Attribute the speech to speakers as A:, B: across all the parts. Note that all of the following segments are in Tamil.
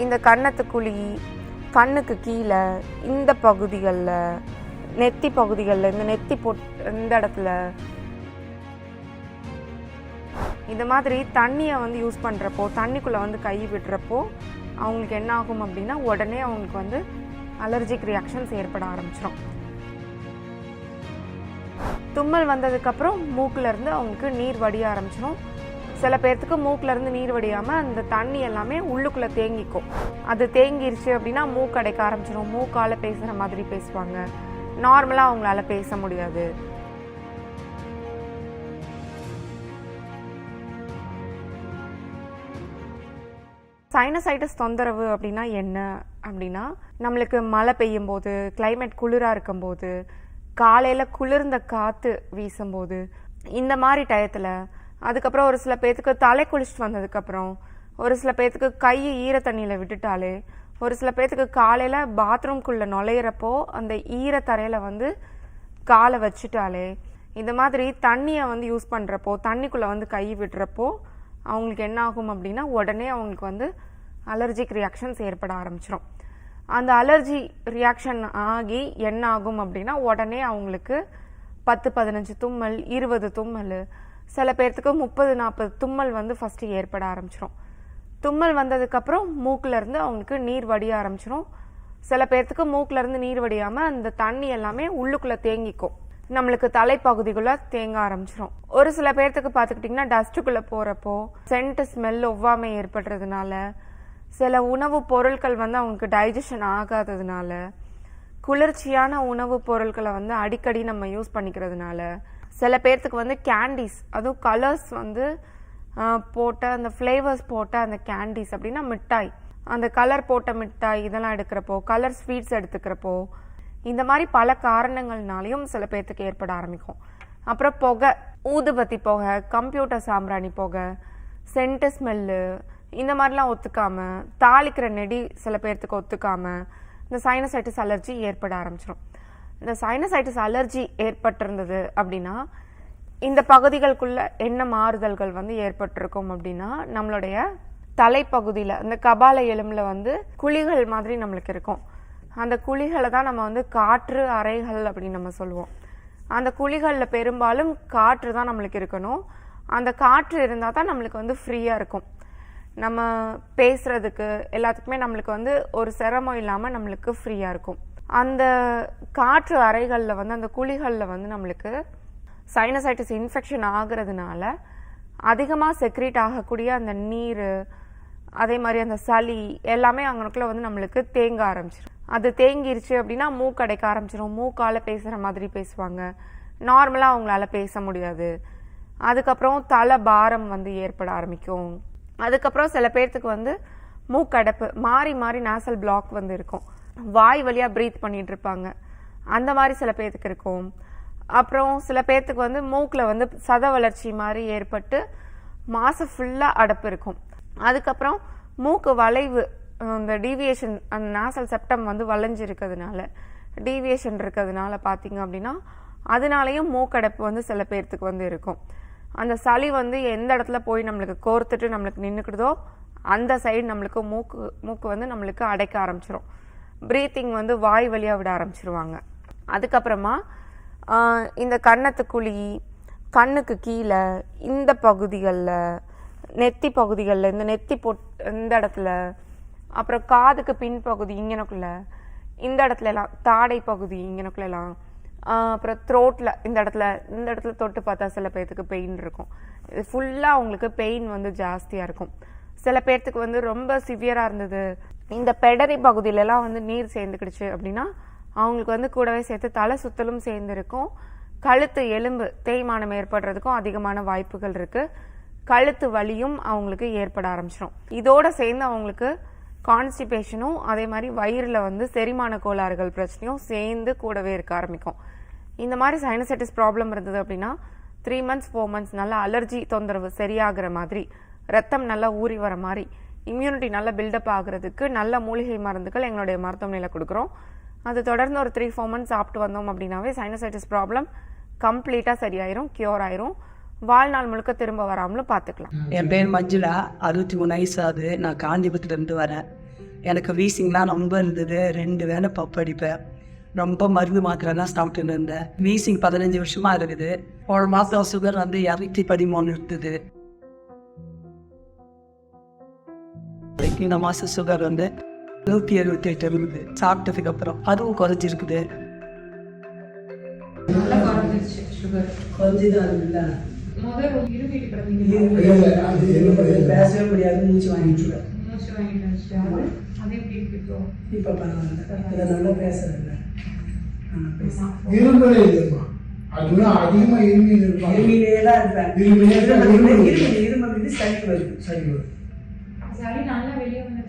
A: இந்த கன்னத்துக்குழி கண்ணுக்கு கீழே இந்த பகுதிகளில் நெத்தி பகுதிகளில் இந்த நெத்தி பொட் இந்த இடத்துல. இந்த மாதிரி தண்ணியை வந்து யூஸ் பண்ணுறப்போ தண்ணிக்குள்ளே வந்து கை விடுறப்போ அவங்களுக்கு என்ன ஆகும் அப்படின்னா உடனே அவங்களுக்கு வந்து அலர்ஜிக் ரியாக்ஷன்ஸ் ஏற்பட ஆரம்பிச்சிடும் தும்மல் வந்ததுக்கப்புறம் மூக்கிலேருந்து அவங்களுக்கு நீர் வடிய ஆரம்பிச்சிடும் சில பேர்த்துக்கு மூக்கில் இருந்து நீர் வடியாமல் அந்த தண்ணி எல்லாமே உள்ளுக்குள்ளே தேங்கிக்கும். அது தேங்கிருச்சு அப்படின்னா மூக்கு அடைக்க ஆரம்பிச்சிடும் மூக்கால் பேசுகிற மாதிரி பேசுவாங்க. நார்மலாக அவங்களால பேச முடியாது. சைனசைட்டிஸ் தொந்தரவு அப்படின்னா என்ன? அப்படின்னா நம்மளுக்கு மழை பெய்யும் போது கிளைமேட் குளிராக இருக்கும்போது காலையில் குளிர்ந்த காற்று வீசும்போது இந்த மாதிரி டயத்தில் அதுக்கப்புறம் ஒரு சில பேர்த்துக்கு தலை குளிச்சுட்டு வந்ததுக்கப்புறம் ஒரு சில பேர்த்துக்கு கை ஈர தண்ணியில் விட்டுட்டாலே ஒரு சில பேர்த்துக்கு காலையில் பாத்ரூம்குள்ளே நுழையிறப்போ அந்த ஈர தரையில் வந்து காலை வச்சுட்டாலே இந்த மாதிரி தண்ணியை வந்து யூஸ் பண்ணுறப்போ தண்ணிக்குள்ளே வந்து கை விடுறப்போ அவங்களுக்கு என்ன ஆகும் அப்படின்னா உடனே அவங்களுக்கு வந்து அலர்ஜிக் ரியாக்ஷன்ஸ் ஏற்பட ஆரம்பிச்சிடும் அந்த அலர்ஜி ரியாக்ஷன் ஆகி என்ன ஆகும் அப்படின்னா உடனே அவங்களுக்கு பத்து பதினஞ்சு தும்மல் இருபது தும்மல் சில பேர்த்துக்கு முப்பது நாற்பது தும்மல் வந்து ஃபஸ்ட்டு ஏற்பட ஆரம்பிச்சிடும் தும்மல் வந்ததுக்கப்புறம் மூக்கிலேருந்து அவங்களுக்கு நீர் வடிய ஆரம்பிச்சிடும் சில பேர்த்துக்கு மூக்கிலேருந்து நீர் வடியாமல் அந்த தண்ணி எல்லாமே உள்ளுக்குள்ளே தேங்கிக்கும். நம்மளுக்கு தலைப்பகுதிக்குள்ள தேங்க ஆரம்பிச்சிடும் ஒரு சில பேர்த்துக்கு பார்த்துக்கிட்டிங்கன்னா டஸ்ட்டுக்குள்ளே போகிறப்போ சென்ட் ஸ்மெல் ஒவ்வாமை ஏற்படுறதுனால சில உணவு பொருட்கள் வந்து அவங்களுக்கு டைஜஷன் ஆகாததுனால குளிர்ச்சியான உணவுப் பொருட்களை வந்து அடிக்கடி நம்ம யூஸ் பண்ணிக்கிறதுனால சில பேர்த்துக்கு வந்து கேண்டீஸ் அதுவும் கலர்ஸ் வந்து போட்ட அந்த ஃப்ளேவர்ஸ் போட்ட அந்த கேண்டீஸ் அப்படின்னா மிட்டாய். அந்த கலர் போட்ட மிட்டாய் இதெல்லாம் எடுக்கிறப்போ கலர் ஸ்வீட்ஸ் எடுத்துக்கிறப்போ இந்த மாதிரி பல காரணங்கள்னாலையும் சில பேர்த்துக்கு ஏற்பட ஆரம்பிக்கும். அப்புறம் புகை ஊதுபத்தி புகை கம்ப்யூட்டர் சாம்பிராணி புகை சென்ட் ஸ்மெல்லு இந்த மாதிரிலாம் ஒத்துக்காம தாளிக்கிற நெடி சில பேர்த்துக்கு ஒத்துக்காம இந்த சைனசைட்டிஸ் அலர்ஜி ஏற்பட ஆரம்பிச்சிடும் இந்த சைனசைட்டிஸ் அலர்ஜி ஏற்பட்டிருந்தது அப்படின்னா இந்த பகுதிகளுக்குள்ள என்ன மாறுதல்கள் வந்து ஏற்பட்டிருக்கும் அப்படின்னா நம்மளுடைய தலைப்பகுதியில் இந்த கபால எலும்பில் வந்து குழிகள் மாதிரி நம்மளுக்கு இருக்கும். அந்த குழிகளை தான் நம்ம வந்து காற்று அறைகள் அப்படின்னு நம்ம சொல்லுவோம். அந்த குழிகளில் பெரும்பாலும் காற்று தான் நம்மளுக்கு இருக்கணும். அந்த காற்று இருந்தால் தான் நம்மளுக்கு வந்து ஃப்ரீயாக இருக்கும். நம்ம பேசுகிறதுக்கு எல்லாத்துக்குமே நம்மளுக்கு வந்து ஒரு சிரமம் இல்லாமல் நம்மளுக்கு ஃப்ரீயாக இருக்கும். அந்த காற்று அறைகளில் வந்து அந்த குழிகளில் வந்து நம்மளுக்கு சைனசைட்டிஸ் இன்ஃபெக்ஷன் ஆகுறதுனால அதிகமாக செக்ரீட் ஆகக்கூடிய அந்த நீர் அதே மாதிரி அந்த சளி எல்லாமே அங்கனுக்குள்ளே வந்து நம்மளுக்கு தேங்க ஆரம்பிச்சிடும் அது தேங்கிருச்சு அப்படின்னா மூக்கடைக்க ஆரம்பிச்சிடும் மூக்கால் பேசுகிற மாதிரி பேசுவாங்க. நார்மலாக அவங்களால பேச முடியாது. அதுக்கப்புறம் தலை பாரம் வந்து ஏற்பட ஆரம்பிக்கும். அதுக்கப்புறம் சில பேர்த்துக்கு வந்து மூக்கடைப்பு மாறி மாறி நேசல் பிளாக் வந்து இருக்கும். வாய் வழியாக ப்ரீத் பண்ணிட்டு இருப்பாங்க. அந்த மாதிரி சில பேர்த்துக்கு இருக்கும். அப்புறம் சில பேர்த்துக்கு வந்து மூக்கில் வந்து சத வளர்ச்சி மாதிரி ஏற்பட்டு மாதம் ஃபுல்லாக அடைப்பு இருக்கும். அதுக்கப்புறம் மூக்கு வளைவு இந்த டீவியேஷன் அந்த நாசல் செப்டம் வந்து வளைஞ்சு இருக்கிறதுனால டீவியேஷன் இருக்கிறதுனால பார்த்தீங்க அப்படின்னா அதனாலையும் மூக்கடைப்பு வந்து சில பேர்த்துக்கு வந்து இருக்கும். அந்த சளி வந்து எந்த இடத்துல போய் நம்மளுக்கு கோர்த்துட்டு நம்மளுக்கு நின்றுக்கிடுதோ அந்த சைடு நம்மளுக்கு மூக்கு மூக்கு வந்து நம்மளுக்கு அடைக்க ஆரம்பிச்சிடும் ப்ரீத்திங் வந்து வாய் வழியாக விட ஆரம்பிச்சிருவாங்க. அதுக்கப்புறமா இந்த இந்த கன்னத்துக்குழி கண்ணுக்கு கீழே இந்த பகுதிகளில் நெத்தி பகுதிகளில் இந்த நெத்தி பொட் இந்த இடத்துல அப்புறம் காதுக்கு பின்பகுதி இங்கனக்குள்ள இந்த இடத்துல எல்லாம் தாடை பகுதி இங்கனக்குள்ளெல்லாம் அப்புறம் த்ரோட்டில் இந்த இடத்துல இந்த இடத்துல தொட்டு பார்த்தா சில பேர்த்துக்கு பெயின் இருக்கும். இது ஃபுல்லாக அவங்களுக்கு பெயின் வந்து ஜாஸ்தியாக இருக்கும். சில பேர்த்துக்கு வந்து ரொம்ப சிவியராக இருந்தது. இந்த பெடரி பகுதியிலலாம் வந்து நீர் சேர்ந்துக்கிடுச்சு அப்படின்னா அவங்களுக்கு வந்து கூடவே சேர்த்து தலை சுத்தலும் சேர்ந்துருக்கும். கழுத்து எலும்பு தேய்மானம் ஏற்படுறதுக்கும் அதிகமான வாய்ப்புகள் இருக்குது கழுத்து வலியும் அவங்களுக்கு ஏற்பட ஆரம்பிச்சிடும் இதோடு சேர்ந்து அவங்களுக்கு கான்ஸ்டிபேஷனும் அதே மாதிரி வயிறில் வந்து செரிமான கோளாறுகள் பிரச்சனையும் சேர்ந்து கூடவே இருக்க ஆரம்பிக்கும். இந்த மாதிரி சைனசைட்டிஸ் ப்ராப்ளம் இருந்தது அப்படின்னா த்ரீ மந்த்ஸ் ஃபோர் மந்த்ஸ் நல்லா அலர்ஜி தொந்தரவு சரியாகிற மாதிரி ரத்தம் நல்லா ஊறி வர மாதிரி இம்யூனிட்டி நல்லா பில்டப் ஆகுறதுக்கு நல்ல மூலிகை மருந்துகள் எங்களுடைய மருத்துவமனையில் கொடுக்குறோம். அது தொடர்ந்து ஒரு த்ரீ ஃபோர் மந்த்ஸ் சாப்பிட்டு வந்தோம் அப்படின்னாவே சைனசைட்டிஸ் ப்ராப்ளம் கம்ப்ளீட்டாக சரியாயிரும் கியூர் ஆயிரும். வாழ்நாள் முழுக்க திரும்ப வராமலும் பார்த்துக்கலாம்.
B: என் பேர் மஞ்சுளா அறுபத்தி மூணு வயசு ஆகுது. நான் காந்திபுரத்துலேருந்து வரேன். எனக்கு வீசிங்லாம் ரொம்ப இருந்தது. ரெண்டு வேலை பப் அடிப்பேன். ரொம்ப மருந்து மாத்திரைலாம் சாப்பிட்டுன்னு இருந்தேன். வீசிங் பதினஞ்சு வருஷமாக இருக்குது. ஒரு மாதம் சுகர் வந்து இரநூத்தி பதிமூணு இருந்தது. இந்த மாதம் சுகர் வந்து நூற்றி எழுபத்தி எட்டு இருந்தது சாப்பிட்டதுக்கு அப்புறம் அதுவும் குறைஞ்சிருக்குது. பேசவே முடியாது மூச்சு வாங்கிட்டு
C: இப்போ?
B: பரவாயில்ல. நல்லா பேசுறேன்
D: இல்லைம்மா. அதிகமா இருப்பாங்க.
B: இருமிலே தான் இருப்பேன்
D: இருமல்
B: இது சளி வருது
C: சளி நல்லா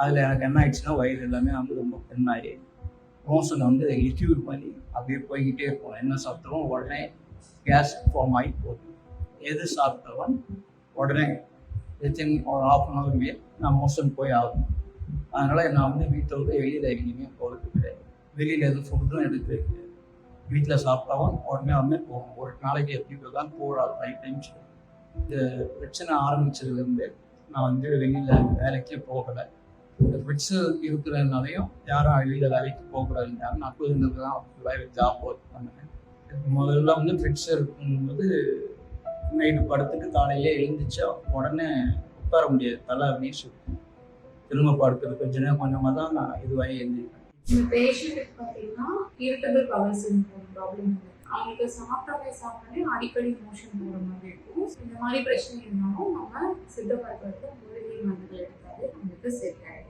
E: அதில் எனக்கு என்ன ஆயிடுச்சுன்னா வயிறு எல்லாமே வந்து ரொம்ப பெண்ணாகி மோஷன் வந்து லிக்யூட் பண்ணி அப்படியே போய்கிட்டே இருக்கும். என்ன சாப்பிட்டாலும் உடனே கேஸ் ஃபார்ம் ஆகி போகுது. எது சாப்பிட்டாலும் உடனே வித்தின் ஒரு ஆஃப் அன் ஹவர்லேயே நான் மோஷன் போய் ஆகணும். அதனால் நான் வந்து வீட்டை விட்டு வெளியில் எங்கேயுமே போகிறது கிடையாது. வெளியில் எதுவும் ஃபுட்டும் எடுக்கிறது கிடையாது வீட்டில் சாப்பிட்டாவும் உடனே வந்து போகும் ஒரு நாளைக்கு எப்படி தான் போகிறாரு ஃபைவ் டைம்ஸ் இந்த பிரச்சனை ஆரம்பிச்சதுலேருந்து நான் வந்து வெளியில் வேலைக்கே போகலை. இந்த பிரச்சனை இருக்கிறதுனாலையும் யாரும் வெளியில் வேலைக்கு போகக்கூடாதுன்றாங்க நான் குழந்தைங்க தான் வேலை ஜாப் ஒர்க் பண்ணுவேன் முதல்ல வந்து ஃபிட்ஸ் இருக்கும்போது நைட்டு படுத்துட்டு காலையிலே எழுந்திரிச்சா உடனே உட்கார முடியாது. தலை அப்படின்னு சொல்லி திரும்ப படுத்துறது கொஞ்ச நேரம் கொஞ்சமாக தான் நான் இதுவாகி
C: எழுந்திருக்கேன் பேஷண்ட்டுக்கு பார்த்தீங்கன்னா இரிட்டபிள் பவர் சிண்ட்ரோம் ப்ராப்ளம் அவங்களுக்கு சாப்பிட்டாலே சாப்பிட்டாலே அடிக்கடி மோஷன் போகிற மாதிரி இருக்கும். இந்த மாதிரி பிரச்சனை இருந்தாலும் நம்ம சித்த பார்க்கறது மூலிகை மருந்துகள் எடுத்தாலே நம்மளுக்கு செட் ஆகிடும்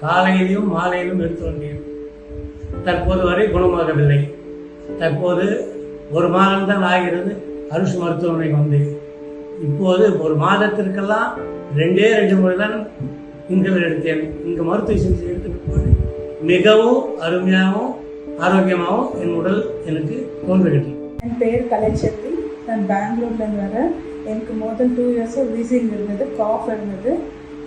F: காலையிலும் மாலையிலும் எடுத்து வந்தேன். தற்போது வரை குணமாகவில்லை. தற்போது ஒரு மாதம்தான் ஆகிறது. அருஷ் மருத்துவமனைக்கு வந்தேன். இப்போது ஒரு மாதத்திற்கெல்லாம் ரெண்டே ரெண்டு முறை தான் இன்ஹேலர் எடுத்தேன். இங்கே மருத்துவ சிகிச்சை எடுத்த மிகவும் அருமையாகவும் ஆரோக்கியமாகவும் என் உடல் எனக்கு தோன்றுகிறது.
G: என் பெயர் கலைச்செல்வி நான் பெங்களூர்லேருந்து வரேன். எனக்கு மோர் தென் டூ இயர்ஸாக வீசிங் இருந்தது காஃப் இருந்தது.